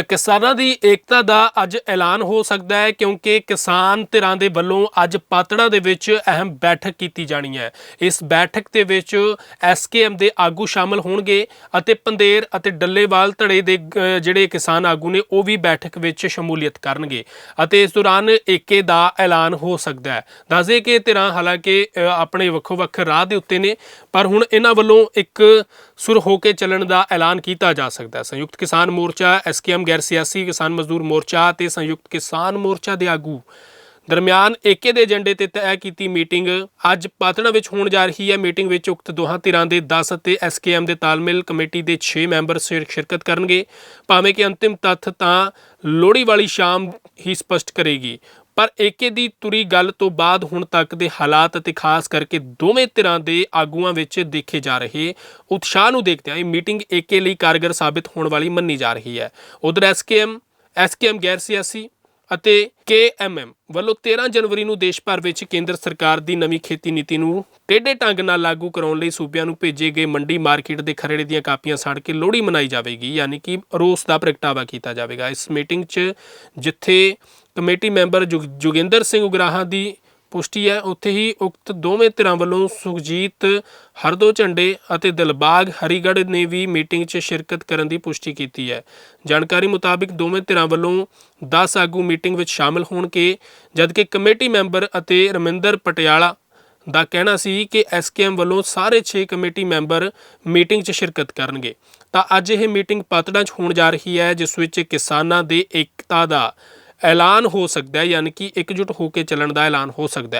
ਤਾਂ ਕਿਸਾਨਾਂ ਦੀ ਏਕਤਾ ਦਾ ਅੱਜ ਐਲਾਨ ਹੋ ਸਕਦਾ ਹੈ ਕਿਉਂਕਿ ਕਿਸਾਨ ਧਿਰਾਂ ਦੇ ਵੱਲੋਂ ਅੱਜ ਪਾਤੜਾ ਦੇ ਵਿੱਚ ਅਹਿਮ ਬੈਠਕ ਕੀਤੀ ਜਾਣੀ ਹੈ। ਇਸ ਬੈਠਕ ਦੇ ਵਿੱਚ ਐਸਕੇਐਮ ਦੇ ਆਗੂ ਸ਼ਾਮਲ ਹੋਣਗੇ ਅਤੇ ਪੰਦੇਰ ਅਤੇ ਡੱਲੇਵਾਲ ਧੜੇ ਦੇ ਜਿਹੜੇ ਕਿਸਾਨ ਆਗੂ ਨੇ ਉਹ ਵੀ ਬੈਠਕ ਵਿੱਚ ਸ਼ਮੂਲੀਅਤ ਕਰਨਗੇ ਅਤੇ ਇਸ ਦੌਰਾਨ ਏਕੇ ਦਾ ਐਲਾਨ ਹੋ ਸਕਦਾ ਹੈ। ਦੱਸਦੇ ਕਿ ਧਿਰਾਂ ਹਾਲਾਂਕਿ ਆਪਣੇ ਵੱਖੋ ਵੱਖ ਰਾਹ ਦੇ ਉੱਤੇ ਨੇ, ਪਰ ਹੁਣ ਇਹਨਾਂ ਵੱਲੋਂ ਇੱਕ ਸੁਰ ਹੋ ਕੇ ਚੱਲਣ ਦਾ ਐਲਾਨ ਕੀਤਾ ਜਾ ਸਕਦਾ ਹੈ। ਸੰਯੁਕਤ ਕਿਸਾਨ ਮੋਰਚਾ ਐਸਕੇਐਮ ਗੈਰ ਸਿਆਸੀ ਕਿਸਾਨ ਮਜ਼ਦੂਰ ਮੋਰਚਾ ਤੇ ਸੰਯੁਕਤ ਕਿਸਾਨ ਮੋਰਚਾ ਦੇ ਆਗੂ ਦਰਮਿਆਨ ਏਕੇ ਦੇ ਏਜੰਡੇ ਤੇ ਤੈਅ ਕੀਤੀ ਮੀਟਿੰਗ ਅੱਜ ਪਾਤੜਾ ਵਿੱਚ ਹੋਣ ਜਾ ਰਹੀ ਹੈ। ਮੀਟਿੰਗ ਵਿੱਚ ਉਕਤ ਦੋਹਾਂ ਧਿਰਾਂ ਦੇ 10 ਅਤੇ ਐਸਕੇਐਮ ਦੇ ਤਾਲਮੇਲ ਕਮੇਟੀ ਦੇ 6 ਮੈਂਬਰ ਸ਼ਿਰਕਤ ਕਰਨਗੇ। ਭਾਵੇਂ ਕਿ ਅੰਤਿਮ ਤੱਥ ਤਾਂ ਲੋਹੜੀ ਵਾਲੀ ਸ਼ਾਮ ਹੀ ਸਪਸ਼ਟ ਕਰੇਗੀ। ਪਰ ਏਕੇ ਦੀ ਤੁਰੀ ਗੱਲ ਤੋਂ ਬਾਅਦ ਹੁਣ ਤੱਕ ਦੇ ਹਾਲਾਤ ਅਤੇ ਖਾਸ ਕਰਕੇ ਦੋਵੇਂ ਧਿਰਾਂ ਦੇ ਆਗੂਆਂ ਵਿੱਚ ਦੇਖੇ ਜਾ ਰਹੇ ਉਤਸ਼ਾਹ ਨੂੰ ਦੇਖਦਿਆਂ ਇਹ ਮੀਟਿੰਗ ਏਕੇ ਲਈ ਕਾਰਗਰ ਸਾਬਿਤ ਹੋਣ ਵਾਲੀ ਮੰਨੀ ਜਾ ਰਹੀ ਹੈ। ਉਧਰ ਐਸਕੇਐਮ ਐਸਕੇਐਮ ਗੈਰ ਸਿਆਸੀ ਅਤੇ ਕੇਐਮਐਮ ਵੱਲੋਂ 13 ਜਨਵਰੀ ਨੂੰ ਦੇਸ਼ ਭਰ ਵਿੱਚ ਕੇਂਦਰ ਸਰਕਾਰ ਦੀ ਨਵੀਂ ਖੇਤੀ ਨੀਤੀ ਨੂੰ ਟੇਢੇ ਢੰਗ ਨਾਲ ਲਾਗੂ ਕਰਾਉਣ ਲਈ ਸੂਬਿਆਂ ਨੂੰ ਭੇਜੇ ਗਏ ਮੰਡੀ ਮਾਰਕੀਟ ਦੇ ਖਰੜੇ ਦੀਆਂ ਕਾਪੀਆਂ ਸਾੜ ਕੇ ਲੋਹੜੀ ਮਨਾਈ ਜਾਵੇਗੀ, ਯਾਨੀ ਕਿ ਰੋਸ ਦਾ ਪ੍ਰਗਟਾਵਾ ਕੀਤਾ ਜਾਵੇਗਾ। ਇਸ ਮੀਟਿੰਗ 'ਚ ਜਿੱਥੇ ਕਮੇਟੀ ਮੈਂਬਰ ਜੁਗ- ਜੋਗਿੰਦਰ ਸਿੰਘ ਉਗਰਾਹਾਂ ਦੀ ਪੁਸ਼ਟੀ ਹੈ। ਉੱਥੇ ਹੀ ਉਕਤ ਦੋਵੇਂ ਧਿਰਾਂ ਵੱਲੋਂ ਸੁਖਜੀਤ ਹਰਦੋ ਝੰਡੇ ਅਤੇ ਦਿਲਬਾਗ ਹਰੀਗੜ੍ਹ ਨੇ ਵੀ ਮੀਟਿੰਗ 'ਚ ਸ਼ਿਰਕਤ ਕਰਨ ਦੀ ਪੁਸ਼ਟੀ ਕੀਤੀ ਹੈ। ਜਾਣਕਾਰੀ ਮੁਤਾਬਿਕ ਦੋਵੇਂ ਧਿਰਾਂ ਵੱਲੋਂ 10 ਆਗੂ ਮੀਟਿੰਗ ਵਿੱਚ ਸ਼ਾਮਲ ਹੋਣਗੇ, ਜਦਕਿ ਕਮੇਟੀ ਮੈਂਬਰ ਅਤੇ ਰਮਿੰਦਰ ਪਟਿਆਲਾ ਦਾ ਕਹਿਣਾ ਸੀ ਕਿ ਐਸਕੇਐਮ ਵੱਲੋਂ ਸਾਰੇ 6 ਕਮੇਟੀ ਮੈਂਬਰ ਮੀਟਿੰਗ 'ਚ ਸ਼ਿਰਕਤ ਕਰਨਗੇ। ਤਾਂ ਅੱਜ ਇਹ ਮੀਟਿੰਗ ਪਾਤੜਾਂ 'ਚ ਹੋਣ ਜਾ ਰਹੀ ਹੈ, ਜਿਸ ਵਿੱਚ ਕਿਸਾਨਾਂ ਦੇ ਏਕਤਾ ਦਾ ਐਲਾਨ ਹੋ ਸਕਦਾ ਹੈ, ਯਾਨੀ ਕਿ ਇਕਜੁੱਟ ਹੋ ਕੇ ਚੱਲਣ ਦਾ ਐਲਾਨ ਹੋ ਸਕਦਾ ਹੈ।